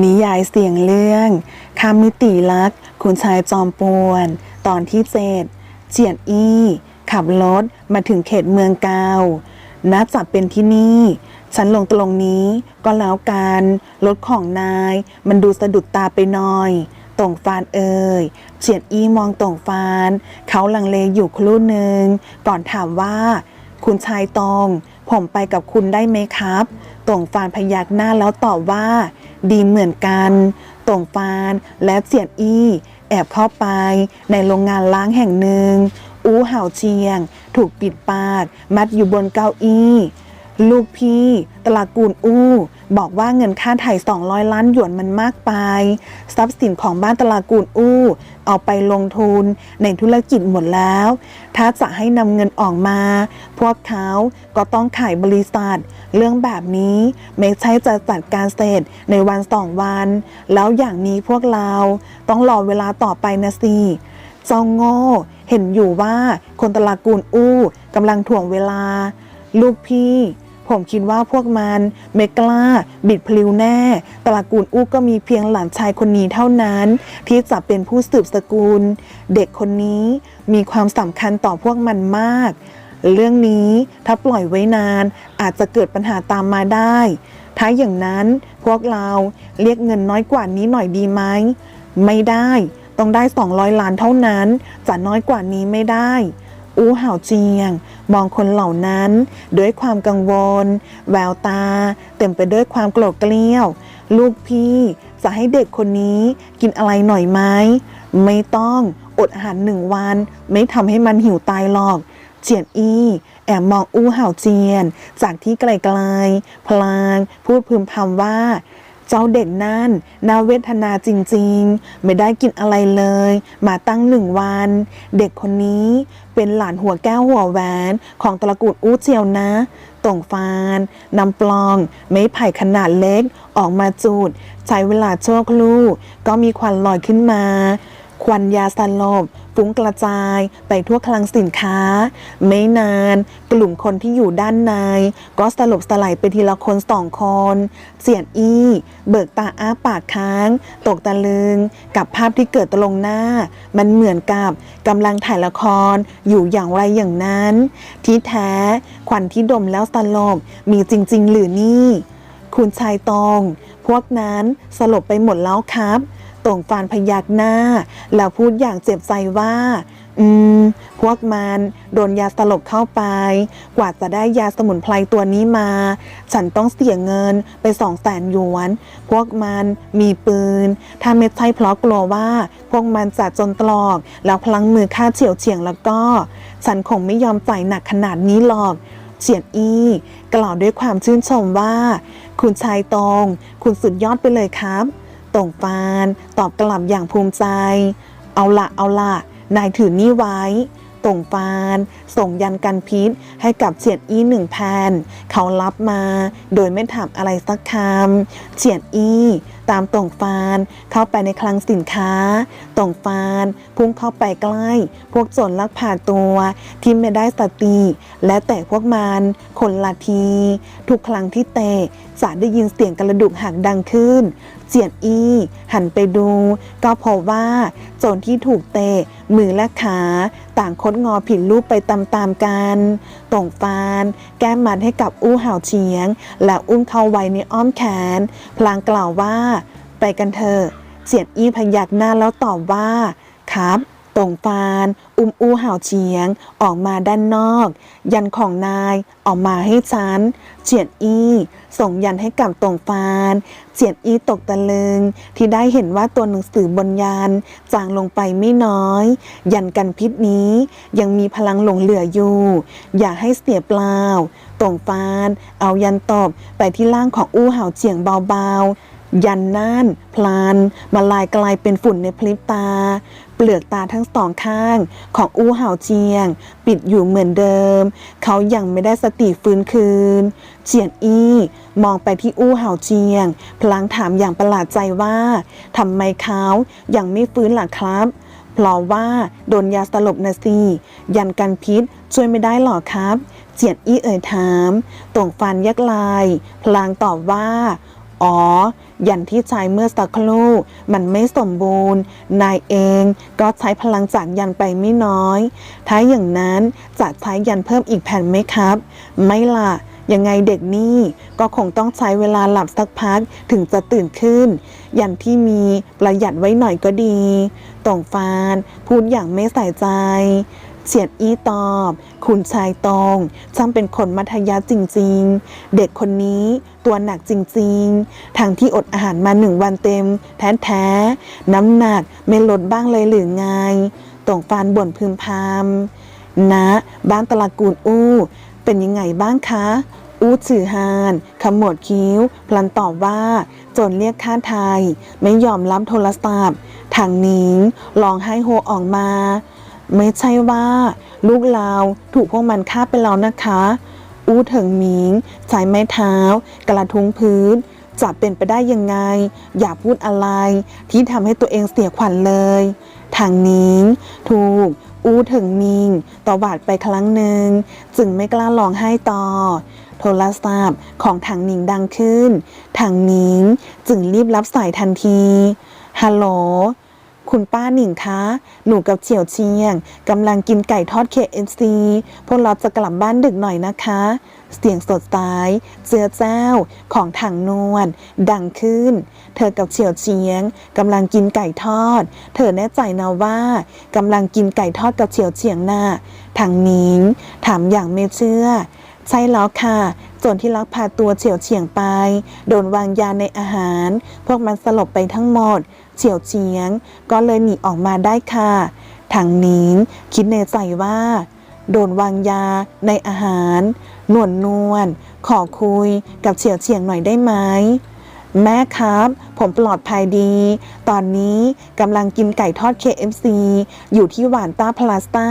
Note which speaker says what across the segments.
Speaker 1: นิยายเสียงเรื่องคำมิติลักษ์คุณชายจอมปวน ตอนที่เจ็ดเจียนอี้ ขับรถมาถึงเขตเมืองเกานัดจับเป็นที่นี่ ฉันลงตรงนี้ก็แล้วกัน รถของนายมันดูสะดุดตาไปหน่อยตรงฟานเอ่ยเฉียนอี้มองตรงฟาน เขาลังเลอยู่ครู่หนึ่งก่อนถามว่า คุณชายตรง ผมไปกับคุณได้ไหมครับต่งฟานพยักหน้าแล้วตอบว่า ดีเหมือนกันต่งฟานและเสียนอี้ แอบเข้าไปในโรงงานล้างแห่งหนึ่ง อู้เห่าเชียง ถูกปิดปาก มัดอยู่บนเก้าอี้ ลูกพี่ตระกูลอู้ บอกว่าเงินค่าไถ่200 ล้านหยวนมันมากไป ทรัพย์สินของบ้านตระกูลอู้ เอาไปลงทุนในธุรกิจหมดแล้ว ถ้าจะให้นำเงินออกมา พวกเขาก็ต้องขายบริษัท เรื่องแบบนี้ไม่ใช่จะจัดการเสร็จในวันสองวัน แล้วอย่างนี้พวกเราต้องรอเวลาต่อไปนะสิเจ้าโง่เห็นอยู่ว่าคนตระกูลอู้กำลังถ่วงเวลา ลูกพี่ ผมคิดว่าพวกมันไม่กล้า บิดพลิวแน่ ตระกูลอู้ก็มีเพียงหลานชายคนนี้เท่านั้น ที่จะเป็นผู้สืบสกุล เด็กคนนี้มีความสำคัญต่อพวกมันมาก เรื่องนี้ถ้าปล่อยไว้นานอาจจะเกิดปัญหาตามมาได้ ถ้าอย่างนั้นพวกเราเรียกเงินน้อยกว่านี้หน่อยดีไหม ไม่ได้ ต้องได้ 200 ล้านเท่านั้น จะน้อยกว่านี้ไม่ได้ อู้เห่าเจียง มองคนเหล่านั้น ด้วยความกังวล แววตา เต็มไปด้วยความโกรธเกลี้ยว ลูกพี่จะให้เด็กคนนี้กินอะไรหน่อยไหมไม่ต้องอดอาหารหนึ่งวัน ไม่ทำให้มันหิวตายหรอก เจียนอี้แอบมองอู้เห่าเจียน จากที่ไกลๆ พลาง พูดพึมพำว่า เจ้าเด็กนั่นน่าเวทนาจริงๆ ไม่ได้กินอะไรเลย มาตั้งหนึ่งวัน เด็กคนนี้เป็นหลานหัวแก้วหัวแหวนของตระกูลอู้เจียวนะต่งฟานนำปลอง ไม้ไผ่ขนาดเล็กออกมาจูด ใช้เวลาชั่วครู่ ก็มีควันลอยขึ้นมา ควันยาสลบฟุ้งกระจายไปทั่วคลังสินค้า ไม่นาน กลุ่มคนที่อยู่ด้านใน ก็สลบสลายไปทีละคนสองคนเสียนอี้ เบิกตาอ้าปากค้าง ตกตะลึง กับภาพที่เกิดตรงหน้า มันเหมือนกับกำลังถ่ายละครอยู่อย่างไรอย่างนั้น ที่แท้ควันที่ดมแล้วสลบมีจริง ๆ หรือนี่ คุณชายตอง พวกนั้นสลบไปหมดแล้วครับ ตรงฟานพยักหน้า แล้วพูดอย่างเจ็บใจว่า อืม พวกมันโดนยาสลบเข้าไป กว่าจะได้ยาสมุนไพรตัวนี้มา ฉันต้องเสียเงินไปสองแสนหยวน พวกมันมีปืน ถ้าไม่ใช่เพราะกลัวว่า พวกมันจะจนตรอก แล้วพลังมือฆ่าเฉียวเฉียงแล้วก็ ฉันคงไม่ยอมจ่ายหนักขนาดนี้หรอกเฉียนอี้กล่าวด้วยความชื่นชมว่า คุณชายตรง คุณสุดยอดไปเลยครับ ตรงฟานตอบกลับอย่างภูมิใจ เอาละเอาละนายถือนี่ไว้ตรงฟาน ส่งยันกันพิษให้กับเฉียนอี้หนึ่งแผ่นเขารับมาโดยไม่ถามอะไรสักคำเฉียนอี้ตามตรงฟานเข้าไปในคลังสินค้าตรงฟานพุ่งเข้าไปใกล้ พวกโจรลักพาตัวที่ไม่ได้สติ และแต่พวกมันคนละที ทุกครั้งที่เตะจะได้ยินเสียงกระดูกหักดังขึ้น เจียนอี หันไปดู ก็พบว่า โจรที่ถูกเตะ มือและขา ต่างคดงอผิดรูปไปตามๆกันต่งฟาน แก้มันให้กับอู้เห่าเฉียง และอุ้มเข้าไว้ในอ้อมแขน พลางกล่าวว่า ไปกันเถอะเจียนอี้พยักหน้าแล้วตอบว่า ครับ ตงฟานอุ้มอูเห่าเฉียง ออกมาด้านนอก ยันของนายออกมาให้ฉัน เจียนอี้ส่งยันให้กับตงฟานเจียนอี้ตกตะลึง ที่ได้เห็นว่าตัวหนังสือบนยันจางลงไปไม่น้อย ยันกันพิษนี้ยังมีพลังหลงเหลืออยู่ อย่าให้เสียเปล่าตงฟานเอายันตบไปที่ล่างของอู้เห่าเจียงเบาๆยันน่าน พลาน มาลายกลายเป็นฝุ่นในพลิบตา เปลือกตาทั้งสองข้างของอู้เห่าเจียง ปิดอยู่เหมือนเดิม เขายังไม่ได้สติฟื้นคืน เจียนอี้มองไปที่อู้เห่าเจียง พลางถามอย่างประหลาดใจว่าทำไมเขายังไม่ฟื้นหล่ะครับเพราะว่าโดนยาสลบนะสิยันกันพิษช่วยไม่ได้หรอครับ เจียนอี้เอ่ยถามตรงฟันยักลาย พลางตอบว่า อ๋อ ยันที่ใช้เมื่อสักครู่มันไม่สมบูรณ์ นายเองก็ใช้พลังจากยันไปไม่น้อย ถ้าอย่างนั้นจะใช้ยันเพิ่มอีกแผ่นไหมครับ ไม่ล่ะยังไงเด็กนี่ก็คงต้องใช้เวลาหลับสักพักถึงจะตื่นขึ้น ยันที่มีประหยัดไว้หน่อยก็ดีตองฟาน พูดอย่างไม่ใส่ใจ เฉียดอีตอบ คุณชายตรงช่างเป็นคนมัธยัสถ์จริง ๆ เด็กคนนี้ตัวหนักจริง ๆทั้งที่อดอาหารมาหนึ่งวันเต็ม แท้ๆ น้ำหนักไม่ลดบ้างเลยหรือไงตงฟานบ่นพึมพำนะ บ้านตระกูลอู้ เป็นยังไงบ้างคะ อู้จือฮานขมวดคิ้ว พลันตอบว่า จนเรียกค่าไทย ไม่ยอมรับโทรศัพท์ทางนิงร้องไห้โฮออกมา ไม่ใช่ว่า ลูกเราถูกพวกมันฆ่าไปแล้วนะคะ อู้เถิงหมิงใช้ไม้เท้า กระทุ้งพื้นจะเป็นไปได้ยังไง อย่าพูดอะไร ที่ทำให้ตัวเองเสียขวัญเลย ทางนิงถูก อู้เถิงมิงตวาดไปครั้งหนึ่ง จึงไม่กล้าร้องไห้ต่อ โทรศัพท์ของทางหนิงดังขึ้นทางหนิงจึงรีบรับสายทันที ฮัลโหล คุณป้าหนิงคะ หนูกับเฉียวเชียงกำลังกินไก่ทอด KFC พวกเราจะกลับบ้านดึกหน่อยนะคะ เสียงสดใสเจือแจ้วของถังนวลดังขึ้น เธอกับเฉียวเชียงกำลังกินไก่ทอด เธอแน่ใจนะว่ากำลังกินไก่ทอดกับเฉียวเชียงน่ะทางนิงถามอย่างไม่เชื่อ ใช่แล้วค่ะจนที่ลักพาตัวเฉียวเฉียงไป โดนวางยาในอาหาร พวกมันสลบไปทั้งหมด เฉียวเฉียง ก็เลยหนีออกมาได้ค่ะ ทางนิงคิดในใจว่า โดนวางยาในอาหารนวลนวลขอคุยกับเฉียวเฉียงหน่อยได้ไหมแม่ครับ ผมปลอดภัยดี ตอนนี้กำลังกินไก่ทอด KFC อยู่ที่หวานต้าพลาสต้า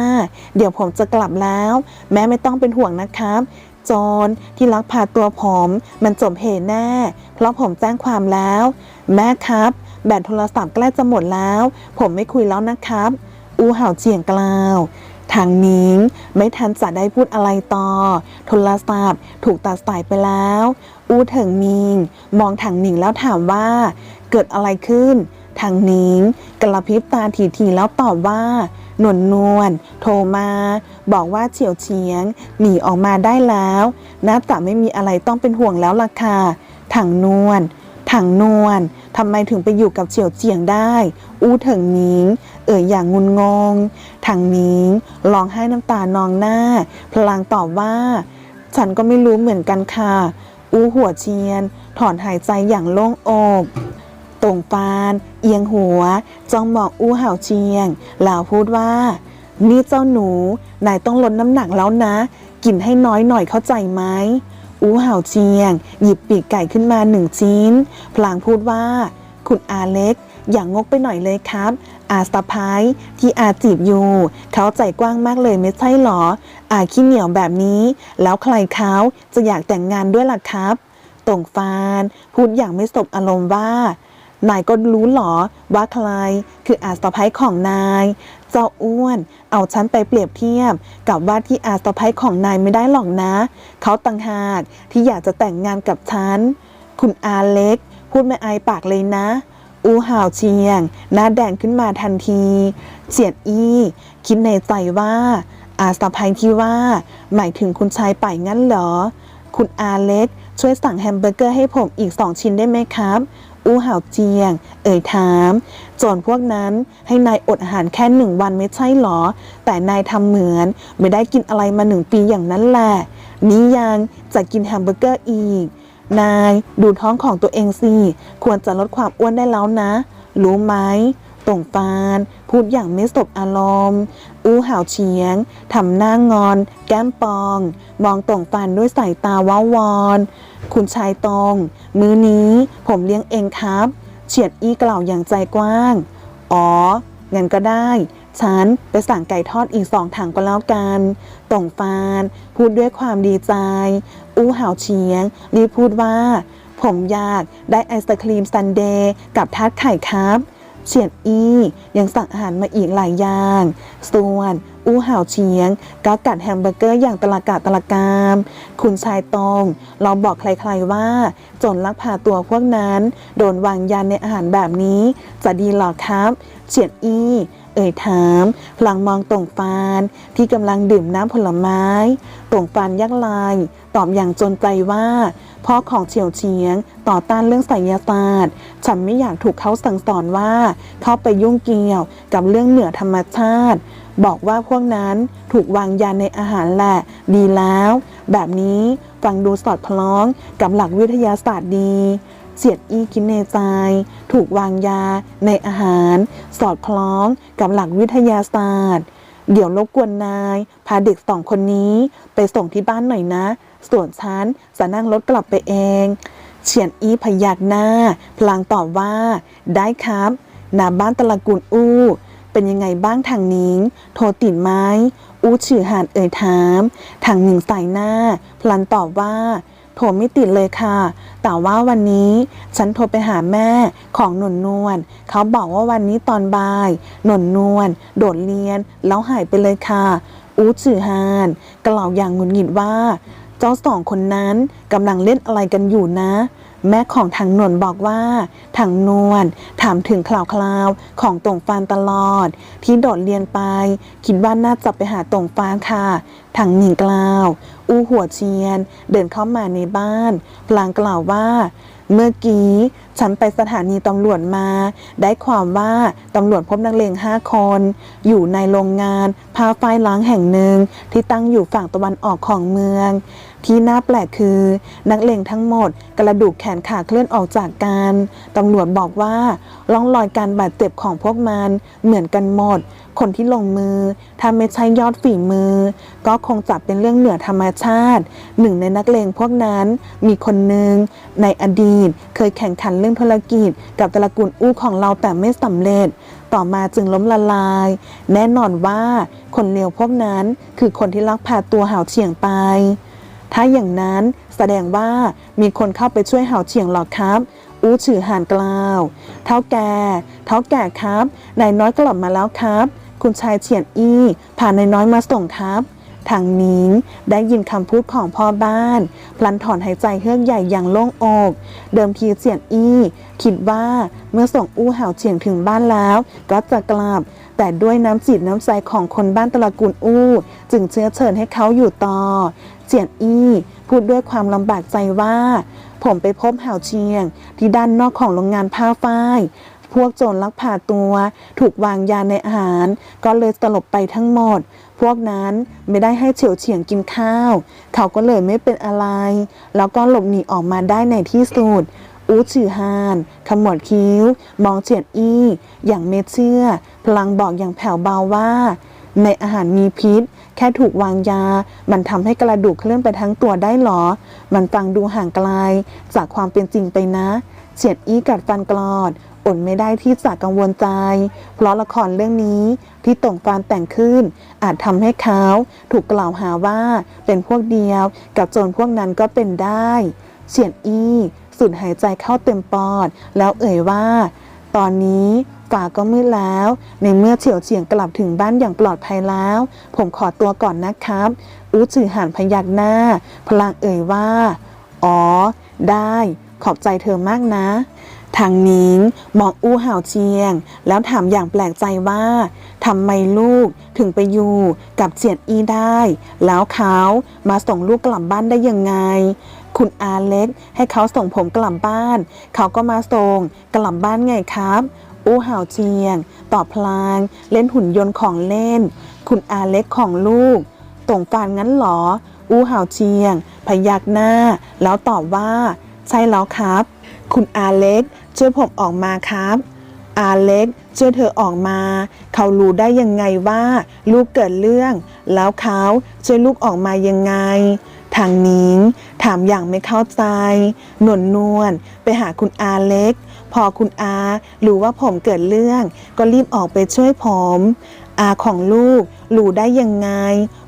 Speaker 1: เดี๋ยวผมจะกลับแล้ว แม่ไม่ต้องเป็นห่วงนะครับโจรที่ลักพาตัวผม มันจบเหตุแน่ เพราะผมแจ้งความแล้ว แม่ครับ แบตโทรศัพท์ใกล้จะหมดแล้ว ผมไม่คุยแล้วนะครับ อูเห่าเจียงกล่าวทางนิงไม่ทันจะได้พูดอะไรต่อ โทรศัพท์ถูกตัดสายไปแล้ว อูเถิงมิง มองทางหนิงแล้วถามว่า เกิดอะไรขึ้น ทางนิงกระพริบตาทีๆแล้วตอบว่านวลนวลโทรมา บอกว่าเฉียวเฉียง หนีออกมาได้แล้วน่าจะไม่มีอะไรต้องเป็นห่วงแล้วล่ะค่ะทางนวล ทางนวลทำไมถึงไปอยู่กับเฉียวเฉียงได้ อู้เถิงนิง เอ่ยอย่างงุนงงทางนิงร้องไห้น้ำตานองหน้า พลางตอบว่า ฉันก็ไม่รู้เหมือนกันค่ะ อู้หัวเชียน ถอนหายใจอย่างโล่งอกตรงปาน เอียงหัว จ้องมองอู้เห่าเชียงแล้วพูดว่า นี่เจ้าหนู นายต้องลดน้ำหนักแล้วนะ กินให้น้อยหน่อยเข้าใจไหม อู้เห่าเชียง หยิบปีกไก่ขึ้นมาหนึ่งชิ้น พลางพูดว่า คุณอาเล็ก อย่างงกไปหน่อยเลยครับ อาสะพายที่อาจีบอยู่ เขาใจกว้างมากเลยไม่ใช่หรอ อาขี้เหนียวแบบนี้ แล้วใครเขาจะอยากแต่งงานด้วยล่ะครับตรงฟานพูดอย่างไม่สบอารมณ์ว่านายก็รู้หรอว่าใคร คืออาสะพ้ายของนาย เจ้าอ้วน เอาฉันไปเปรียบเทียบ กับว่าที่อาสะพ้ยของนายไม่ได้หรอกนะ เขาต่างหากที่อยากจะแต่งงานกับฉัน คุณอาเล็ก พูดไม่อายปากเลยนะ อูห่าวเชียง หน้าแดงขึ้นมาทันทีเจียดอี้ คิดในใจว่า อาสะพายที่ว่า หมายถึงคุณชายป่ายงั้นเหรอ คุณอาเล็ก ช่วยสั่งแฮมเบอร์เกอร์ให้ผมอีกสองชิ้นได้ไหมครับ อูห่าวเจียง เอ่ยถาม จรพวกนั้นให้นายอดอาหารแค่หนึ่งวันไม่ใช่หรอ แต่นายทำเหมือนไม่ได้กินอะไรมาหนึ่งปีอย่างนั้นแหละ นี่ยังจะกินแฮมเบอร์เกอร์อีก นายดูท้องของตัวเองสิ ควรจะลดความอ้วนได้แล้วนะ รู้ไหมตรงปานพูดอย่างไม่สบอารมณ์ อู้ห่าวเฉียง ทำหน้างอน แก้มปอง มองตรงปานด้วยสายตาว้าวอน คุณชายตรงมื้อนี้ผมเลี้ยงเองครับ เฉียดอี้กล่าวอย่างใจกว้าง อ๋อ งั้นก็ได้ ฉันไปสั่งไก่ทอดอีกสองถังก็แล้วกันตรงฟาน พูดด้วยความดีใจ อู้ห่าวเฉียง รีพูดว่า ผมอยากได้ไอศครีมซันเดย์กับทาร์ตไข่ครับ เฉียดอี้ยังสั่งอาหารมาอีกหลายอย่าง ส่วน อู้ห่าวเฉียงก็กัดแฮมเบอร์เกอร์อย่างตะละกะตะละกาม คุณชายตรงเราบอกใครๆว่า จนลักพาตัวพวกนั้น โดนวางยาในอาหารแบบนี้ จะดีหรอครับ เฉียดอีเอ่ยถามพลางมองตรงฟานที่กำลังดื่มน้ำผลไม้ตรงฟานยักลาย ตอบอย่างจนใจว่าพ่อของเฉียวเฉียง ต่อต้านเรื่องไสยศาสตร์ ฉันไม่อยากถูกเขาสั่งสอนว่า เข้าไปยุ่งเกี่ยวกับเรื่องเหนือธรรมชาติ บอกว่าพวกนั้นถูกวางยาในอาหารแหละ ดีแล้ว แบบนี้ฟังดูสอดคล้องกับหลักวิทยาศาสตร์ดีเสียดอีคิดในใจ ถูกวางยาในอาหาร สอดคล้องกับหลักวิทยาศาสตร์ เดี๋ยวรบกวนนาย พาเด็กสองคนนี้ไปส่งที่บ้านหน่อยนะ ส่วนฉันจะนั่งรถกลับไปเองเฉียนอีพยักหน้า พลางตอบว่า ได้ครับหนาบ้านตะละกุลอู้ เป็นยังไงบ้างทางนิ้โทรติดไหมอู้ชื่อหานเอ่ยถามทางหนึ่งสายหน้า พลันตอบว่าโทรไม่ติดเลยค่ะ แต่ว่าวันนี้ฉันโทรไปหาแม่ของหนุนนวล เขาบอกว่าวันนี้ตอนบ่าย หนุนนวลโดดเรียนแล้วหายไปเลยค่ะ อู้จือฮานกล่าวอย่างหงุดหงิดว่า เจ้าสองคนนั้นกำลังเล่นอะไรกันอยู่นะ แม่ของทางนวลบอกว่าทางนวลถามถึงข่าวคราวของตรงฟานตลอด ที่โดดเรียนไป คิดว่าน่าจะไปหาตรงฟานค่ะทางหนิงกล่าว อู้หัวเชียน เดินเข้ามาในบ้านพลางกล่าวว่า เมื่อกี้ฉันไปสถานีตำรวจมา ได้ความว่าตำรวจพบนักเลงห้าคน อยู่ในโรงงานผ้าฝ้ายล้างแห่งหนึ่งที่ตั้งอยู่ฝั่งตะวันออกของเมือง ที่น่าแปลกคือ นักเลงทั้งหมด กระดูกแขนขาเคลื่อนออกจากกันตำรวจบอกว่าร่องรอยการบาดเจ็บของพวกมันเหมือนกันหมด คนที่ลงมือถ้าไม่ใช่ยอดฝีมือ ก็คงจับเป็นเรื่องเหนือธรรมชาติ หนึ่งในนักเลงพวกนั้นมีคนหนึ่งในอดีตเคยแข่งขันเรื่องธุรกิจ กับตระกูลอู้ของเราแต่ไม่สำเร็จ ต่อมาจึงล้มละลาย แน่นอนว่าคนเลวพวกนั้นคือคนที่ลักพาตัวหาวเฉียงไป ถ้าอย่างนั้นแสดงว่ามีคนเข้าไปช่วยเห่าเฉียงหรอครับ อู้ฉือหานกล่าว เท่าแก่เท่าแก่ครับนายน้อยกลับมาแล้วครับ คุณชายเฉียนอี้พานายน้อยมาส่งครับทางนิ้งได้ยินคำพูดของพ่อบ้าน พลันถอนหายใจเฮือกใหญ่อย่างโล่งอก เดิมทีเฉียนอี้คิดว่าเมื่อส่งอู้เห่าเฉียงถึงบ้านแล้ว ก็จะกลับ แต่ด้วยน้ำจิตน้ำใจของคนบ้านตระกูลอู้ จึงเชื้อเชิญให้เขาอยู่ต่อ เจียนอี้พูดด้วยความลำบากใจว่า ผมไปพบห่าวเชียง ที่ด้านนอกของโรงงานผ้าฝ้าย พวกโจรลักพาตัว ถูกวางยาในอาหาร ก็เลยสลบไปทั้งหมด พวกนั้นไม่ได้ให้เฉียวเฉียงกินข้าว เขาก็เลยไม่เป็นอะไร แล้วก็หลบหนีออกมาได้ในที่สุดอูจือฮานขมวดคิ้ว มองเจียนอี้ อย่างเมเชื่อ พลังบอกอย่างแผ่วเบาว่า ในอาหารมีพิษ แค่ถูกวางยา มันทำให้กระดูกเคลื่อนไปทั้งตัวได้หรอ มันฟังดูห่างไกลจากความเป็นจริงไปนะ เฉียดอี้กัดฟันกรอดอดไม่ได้ที่จะกังวลใจ เพราะละครเรื่องนี้ที่ตรงฟานแต่งขึ้น อาจทำให้เขาถูกกล่าวหาว่าเป็นพวกเดียวกับโจรพวกนั้นก็เป็นได้ เฉียนอี้สูดหายใจเข้าเต็มปอด แล้วเอ่ยว่า ตอนนี้ฝ่าก็มืดแล้ว ในเมื่อเฉียวเฉียงกลับถึงบ้านอย่างปลอดภัยแล้ว ผมขอตัวก่อนนะครับ อู้จือหันพยักหน้า พลางเอ่ยว่า อ๋อ ได้ ขอบใจเธอมากนะ ทางนิ้งมองอู้ห่าวเชียง แล้วถามอย่างแปลกใจว่าทำไมลูกถึงไปอยู่กับเจียนอีได้ แล้วเขามาส่งลูกกลับบ้านได้ยังไง คุณอาเล็ก ให้เขาส่งผมกลับบ้าน เขาก็มาส่งกลับบ้านไงครับอู้ห่าวเชียง ตอบพลาง เล่นหุ่นยนต์ของเล่น คุณอาเล็กของลูกตรงฟานงั้นหรอ อู้ห่าวเชียง พยักหน้า แล้วตอบว่า ใช่แล้วครับ คุณอาเล็กช่วยผมออกมาครับ อาเล็กช่วยเธอออกมา เขารู้ได้ยังไงว่า ลูกเกิดเรื่อง แล้วเขาช่วยลูกออกมายังไง ทางนิ้ง ถามอย่างไม่เข้าใจหนวลนวลไปหาคุณอาเล็ก พอคุณอารู้ว่าผมเกิดเรื่อง ก็รีบออกไปช่วยผม อาของลูกรู้ได้ยังไง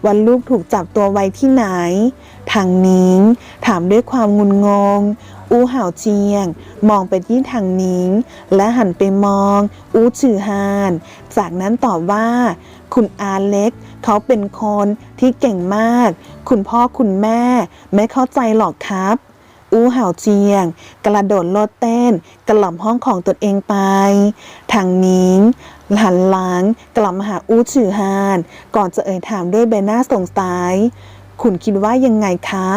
Speaker 1: ว่าลูกถูกจับตัวไว้ที่ไหน ทางนิ้ง ถามด้วยความงุนงงออู้เห่าเจียง มองไปที่ทางนิงและหันไปมอง อู้จือฮาน จากนั้นตอบว่า คุณอาเล็ก เขาเป็นคนที่เก่งมาก คุณพ่อคุณแม่ ไม่เข้าใจหรอกครับ อูเห่าเจียง กระโดดโลดเต้น กล่อมห้องของตนเองไป ทางนิงหันหลังกลับมาหาอู้จือฮาน ก่อนจะเอ่ยถามด้วยใบหน้าสงสัยคุณคิดว่ายังไงคะ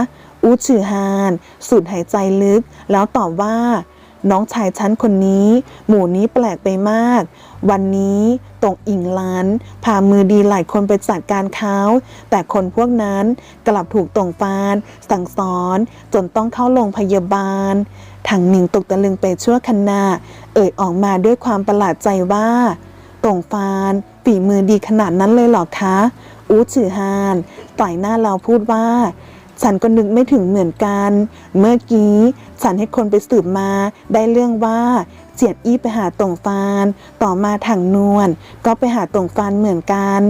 Speaker 1: อู้จือฮาน สูดหายใจลึก แล้วตอบว่า น้องชายฉันคนนี้ หมู่นี้แปลกไปมาก วันนี้ตรงอิงล้าน พามือดีหลายคนไปจัดการเขาแต่คนพวกนั้นกลับถูกตรงฟาน สั่งสอนจนต้องเข้าโรงพยาบาลทางหนิงตกตะลึงไปชั่วขณะเอ่ยออกมาด้วยความประหลาดใจว่าตรงฟานฝีมือดีขนาดนั้นเลยเหรอคะ อู้จือฮานต่อยหน้าเราพูดว่า ฉันก็นึกไม่ถึงเหมือนกัน เมื่อกี้ฉันให้คนไปสืบมาได้เรื่องว่าเจียดอี้ไปหาตรงฟาน ต่อมาถังนวลก็ไปหาตรงฟานเหมือนกัน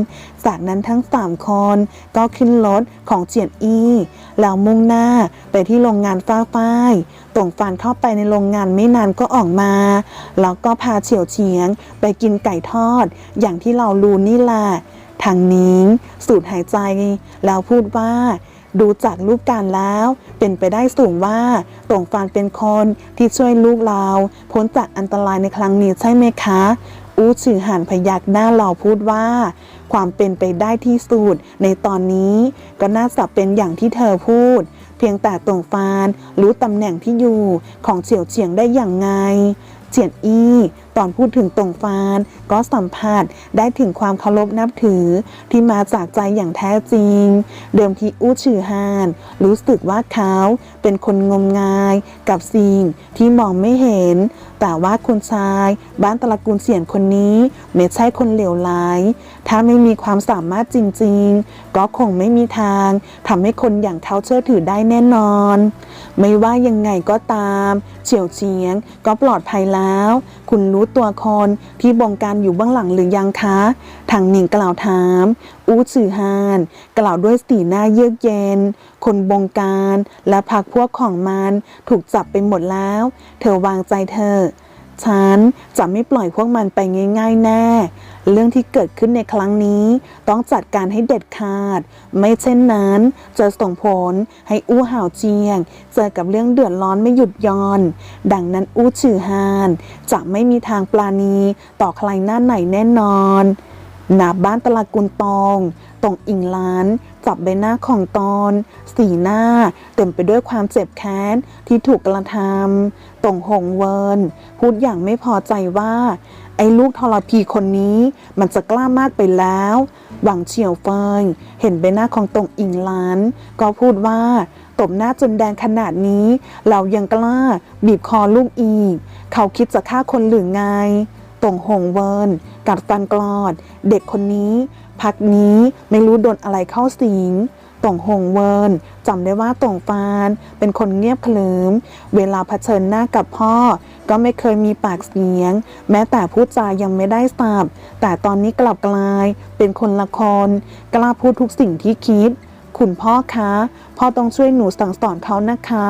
Speaker 1: จากนั้นทั้งสามคนก็ขึ้นรถของเจียดอี้แล้วมุ่งหน้าไปที่โรงงานฟ้าฝ้ายตรงฟานเข้าไปในโรงงานไม่นานก็ออกมา แล้วก็พาเฉียวเฉียง ไปกินไก่ทอด อย่างที่เรารู้นี่แหละทางนิ้งสูดหายใจแล้วพูดว่า ดูจากรูปการแล้ว เป็นไปได้สูงว่าตงฟานเป็นคนที่ช่วยลูกเราพ้นจากอันตรายในครั้งนี้ใช่ไหมคะ อู้ฉือหันพยักหน้าเราพูดว่า ความเป็นไปได้ที่สุดในตอนนี้ก็น่าจะเป็นอย่างที่เธอพูด เพียงแต่ตงฟานรู้ตำแหน่งที่อยู่ของเฉียวเฉียงได้อย่างไง เจียนอี้ ตอนพูดถึงตรงฟานก็สัมผัสได้ถึงความเคารพนับถือที่มาจากใจอย่างแท้จริง เดิมทีอู้ชื่อฮาน รู้สึกว่าเขาเป็นคนงมงายกับสิ่งที่มองไม่เห็น แต่ว่าคุณชายบ้านตระกูลเสียนคนนี้ไม่ใช่คนเหลวไหลถ้าไม่มีความสามารถจริงๆ ก็คงไม่มีทางทำให้คนอย่างเขาเชื่อถือได้แน่นอน ไม่ว่ายังไงก็ตาม เฉียวเฉียงก็ปลอดภัยแล้ว คุณรู้ตัวคนที่บงการอยู่เบื้องหลังหรือยังคะทางหนิงกล่าวถาม อู้จือฮาน กล่าวด้วยสีหน้าเยือกเย็น คนบงการและพักพวกของมันถูกจับไปหมดแล้ว เธอวางใจเธอ ฉันจะไม่ปล่อยพวกมันไปง่ายๆแน่ เรื่องที่เกิดขึ้นในครั้งนี้ ต้องจัดการให้เด็ดขาด ไม่เช่นนั้นจะส่งผลให้อู้ห่าวเจียง เจอกับเรื่องเดือดร้อนไม่หยุดย่อน ดังนั้นอู้ฉือฮานจะไม่มีทางปลาณีต่อใครหน้าไหนแน่นอนณบ้านตลาดกุลตองตรงอิงล้านจับใบหน้าของตอน สีหน้า เต็มไปด้วยความเจ็บแค้นที่ถูกกระทำตรงหงเวิน พูดอย่างไม่พอใจว่า ไอ้ลูกทรพีคนนี้มันจะกล้ามากไปแล้ว หวังเฉียวเฟยเห็นใบหน้าของตงอิงล้าน ก็พูดว่าตบหน้าจนแดงขนาดนี้ เรายังกล้าบีบคอลูกอีก เขาคิดจะฆ่าคนหรือไงตงหงเวินกัดฟันกรอด เด็กคนนี้ พักนี้ไม่รู้โดนอะไรเข้าสิง ตรงหงเวินจำได้ว่าตรงฟานเป็นคนเงียบขรึมเวลาเผชิญหน้ากับพ่อ ก็ไม่เคยมีปากเสียง แม้แต่พูดจายังไม่ได้สับแต่ตอนนี้กลับกลาย เป็นคนละคนกล้าพูดทุกสิ่งที่คิด คุณพ่อคะ พ่อต้องช่วยหนูสั่งสอนเขานะคะ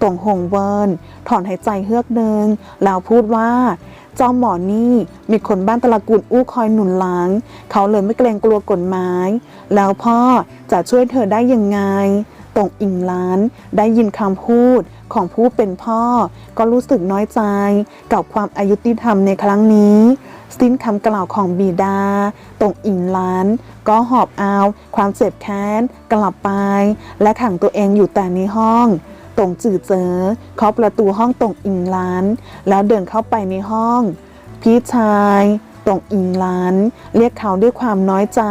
Speaker 1: ตรงหงเวินถอนหายใจเฮือกหนึ่งแล้วพูดว่า จ้าหมอนี่มีคนบ้านตระกูลอู้คอยหนุนหลัง เขาเลยไม่เกรงกลัวกฎหมาย แล้วพ่อจะช่วยเธอได้ยังไงตรงอิงล้านได้ยินคำพูดของผู้เป็นพ่อ ก็รู้สึกน้อยใจกับความอายุติธรรมในครั้งนี้ สิ้นคำกล่าวของบิดา ตรงอิงล้าน ก็หอบเอาความเจ็บแค้นกลับไป และขังตัวเองอยู่แต่ในห้อง ตรงจือเจอเคาะประตูห้องตรงอิงล้าน แล้วเดินเข้าไปในห้อง พี่ชายตรงอิงล้าน เรียกเขาด้วยความน้อยใจ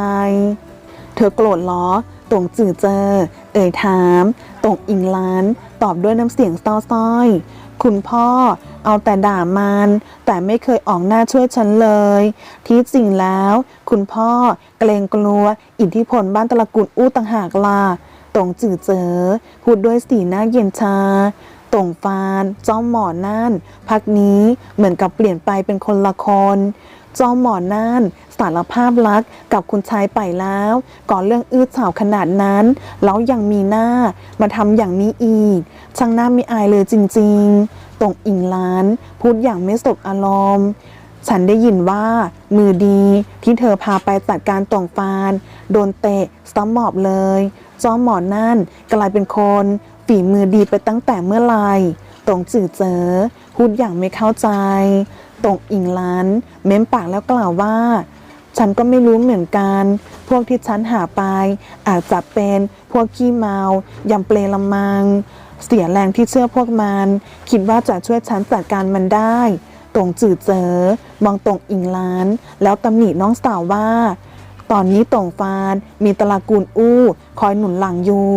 Speaker 1: เธอโกรธล้อตรงจือเจอ เอ่ยถามตรงอิงล้าน ตอบด้วยน้ำเสียงซ้อซ้อย คุณพ่อเอาแต่ด่ามัน แต่ไม่เคยออกหน้าช่วยฉันเลย ที่จริงแล้ว คุณพ่อเกรงกลัว อิทธิพลบ้านตระกูลอู้ต่างหากล่ะ ตงจือเจอพูดด้วยสีหน้าเย็นชาตรงฟานจ้าหมอนั่นพักนี้เหมือนกับเปลี่ยนไปเป็นคนละคนจอมหมอนั่นสารภาพรักกับคุณชายไปแล้ว ก่อนเรื่องอื้อฉาวขนาดนั้น แล้วยังมีหน้ามาทำอย่างนี้อีก ช่างหน้าม่อายเลยจริงๆ ตรงอิงล้าน พูดอย่างไม่สบอารมณ์ฉันได้ยินว่ามือดีที่เธอพาไปจัดการต่องฟาน โดนเตะซ้ำหมอบเลย จอมหมอนนั่นกลายเป็นคนฝีมือดีไปตั้งแต่เมื่อไหร่ตรงจืดเจอพูดอย่างไม่เข้าใจ ตรงอิงล้าน เม้มปากแล้วกล่าวว่า ฉันก็ไม่รู้เหมือนกัน พวกที่ฉันหาไป อาจจะเป็นพวกขี้เมายำเปลละมัง เสียแรงที่เชื่อพวกมัน คิดว่าจะช่วยฉันจัดการมันได้ ตรงจืดเจอมองตรงอิงล้าน แล้วตำหนิน้องสาวว่า ตอนนี้ตรงฟานมีตระกูลอู้คอยหนุนหลังอยู่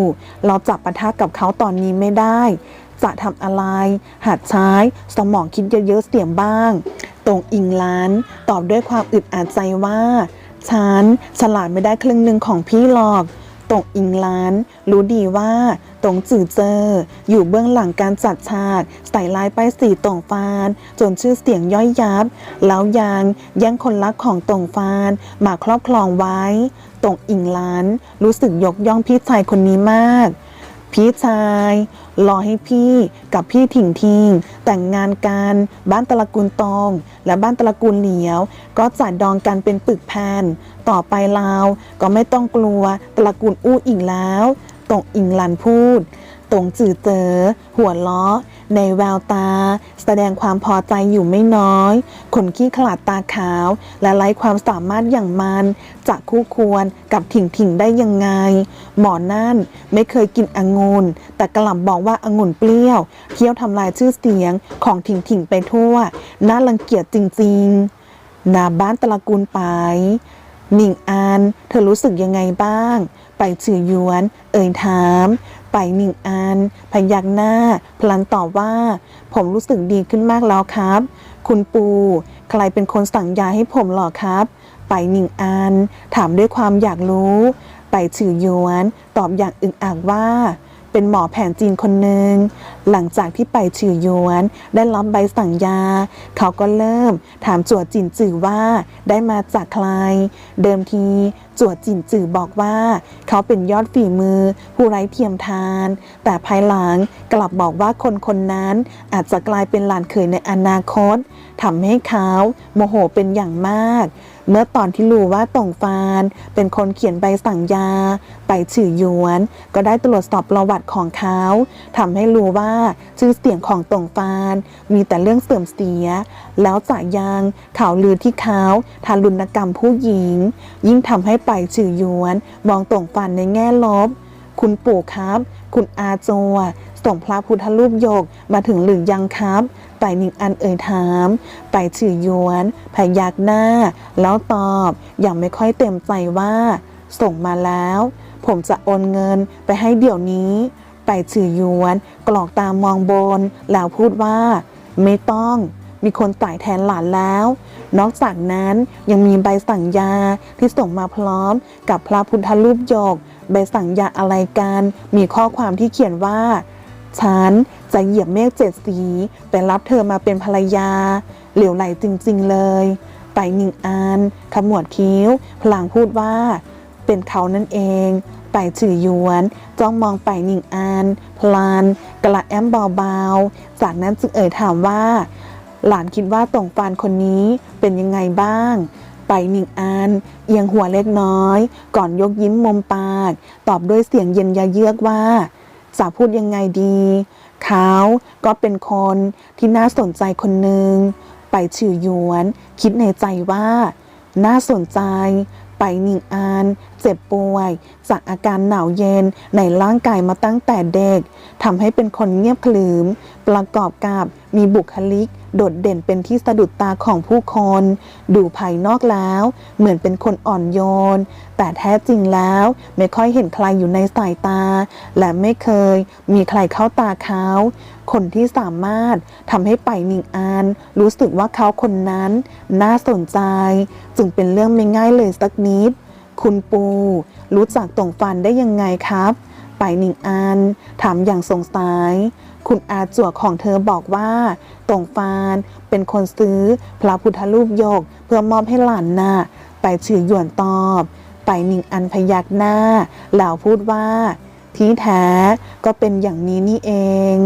Speaker 1: เราจับปะทะกับเขาตอนนี้ไม่ได้ จะทำอะไร หัดใช้สมองคิดเยอะๆเสียงบ้าง ตรงอิงล้านตอบด้วยความอึดอัดใจว่า ฉันฉลาดไม่ได้ครึ่งหนึ่งของพี่หรอก ตรงอิงล้าน รู้ดีว่าตงจือเจอ อยู่เบื้องหลังการจัดฉากใส่ลายป้ายสีตงฟาน จนชื่อเสียงย่อยยับแล้วยังแย่งคนรักของตงฟานมาครอบครองไว้ตงอิงล้าน รู้สึกยกย่องพี่ชายคนนี้มาก พี่ชายรอให้พี่กับพี่ถิงทิงแต่งงานกันบ้านตระกูลตอง และบ้านตระกูลเหลียว ก็จัดดองกันเป็นปึกแผ่นต่อไปลาวก็ไม่ต้องกลัวตระกูลอู้อิงแล้วตงอิงลันพูดตงจือเจอหัวล้อ ในแววตา แสดงความพอใจอยู่ไม่น้อย คนขี้ขลาดตาขาว และไร้ความสามารถอย่างมันจะคู่ควรกับถิงถิงได้ยังไง หมอนั่นไม่เคยกินองุ่นแต่กลับบอกว่าองุ่นเปรี้ยวเคี้ยวทำลายชื่อเสียงของถิงถิงไปทั่ว น่ารังเกียจจริงๆนาบ้านตระกูลไปหนิงอานเธอรู้สึกยังไงบ้าง ไปชื่อหยวน เอ่ยถาม ไปหนิงอานพยักหน้า พลันตอบว่า ผมรู้สึกดีขึ้นมากแล้วครับ คุณปู ใครเป็นคนสั่งยาให้ผมหรอครับ ไปหนิงอานถามด้วยความอยากรู้ ไปชื่อหยวน ตอบอย่างอึกอักว่า เป็นหมอแผนจีนคนหนึ่ง หลังจากที่ไปชื่อหยวน ได้รับใบสั่งยา เขาก็เริ่มถามจั่วจินจือว่าได้มาจากใคร เดิมทีจั่วจินจือบอกว่า เขาเป็นยอดฝีมือ ผู้ไร้เทียมทาน แต่ภายหลังกลับบอกว่าคนคนนั้นอาจจะกลายเป็นหลานเขยในอนาคตทำให้เขาโมโหเป็นอย่างมาก เมื่อตอนที่รู้ว่าต่งฟาน เป็นคนเขียนใบสั่งยาไปชื่อหยวน ก็ได้ตรวจสอบประวัติของเขาทำให้รู้ว่าชื่อเสียงของต่งฟาน มีแต่เรื่องเสื่อมเสีย แล้วจะยังข่าวลือที่เขาทารุณกรรมผู้หญิง ยิ่งทำให้ไปชื่อหยวน มองต่งฟานในแง่ลบ คุณปู่ครับ คุณอาโจว ส่งพระพุทธรูปโยกมาถึงหรือยังครับ ไปหนิงอันเอ่ยถาม ไปชื่อยวนพยักหน้า แล้วตอบอย่างไม่ค่อยเต็มใจว่า ส่งมาแล้ว ผมจะโอนเงินไปให้เดี๋ยวนี้ ไปชื่อยวนกรอกตามมองบน แล้วพูดว่า ไม่ต้องมีคนจ่ายแทนหลานแล้ว นอกจากนั้นยังมีใบสั่งยาที่ส่งมาพร้อมกับพระพุทธรูปโยก ใบสั่งยาอะไรกัน มีข้อความที่เขียนว่า ฉันจะเหยียบเมฆเจ็ดสีไปรับเธอมาเป็นภรรยา เหลวไหลจริงๆเลยไปหนึ่งอันขมวดคิ้ว พลางพูดว่า เป็นเขานั่นเองไปฉือยวน จ้องมองไปหนิงอันพลานกระแอมเบาๆจากนั้นจึงเอ่ยถามว่า หลานคิดว่าตรงฟานคนนี้เป็นยังไงบ้างไปหนึ่งอันเอียงหัวเล็กน้อย ก่อนยกยิ้มมุมปาก ตอบด้วยเสียงเย็นยะเยือกว่า จะพูดยังไงดีเขาก็เป็นคนที่น่าสนใจคนหนึ่งไปชื่อหยวน คิดในใจว่า น่าสนใจ ไปหนิงอาน เจ็บป่วย จากอาการหนาวเย็นในร่างกายมาตั้งแต่เด็กทำให้เป็นคนเงียบขรึมประกอบกับมีบุคลิก โดดเด่นเป็นที่สะดุดตาของผู้คน ดูภายนอกแล้ว เหมือนเป็นคนอ่อนโยน แต่แท้จริงแล้วไม่ค่อยเห็นใครอยู่ในสายตา และไม่เคยมีใครเข้าตาเขา คนที่สามารถทำให้ไปหนิงอาน รู้สึกว่าเขาคนนั้นน่าสนใจ จึงเป็นเรื่องไม่ง่ายเลยสักนิด คุณปู รู้จักตรงฟันได้ยังไงครับ ไปหนิงอานถามอย่างสงสัย คุณอาจั่วของเธอบอกว่าตงฟานเป็นคนซื้อพระพุทธรูปโยก เพื่อมอบให้หลานน่ะไปชื่อหยวนตอบ ไปนิงอันพยักหน้าแล้วพูดว่า ที่แท้ก็เป็นอย่างนี้นี่เอง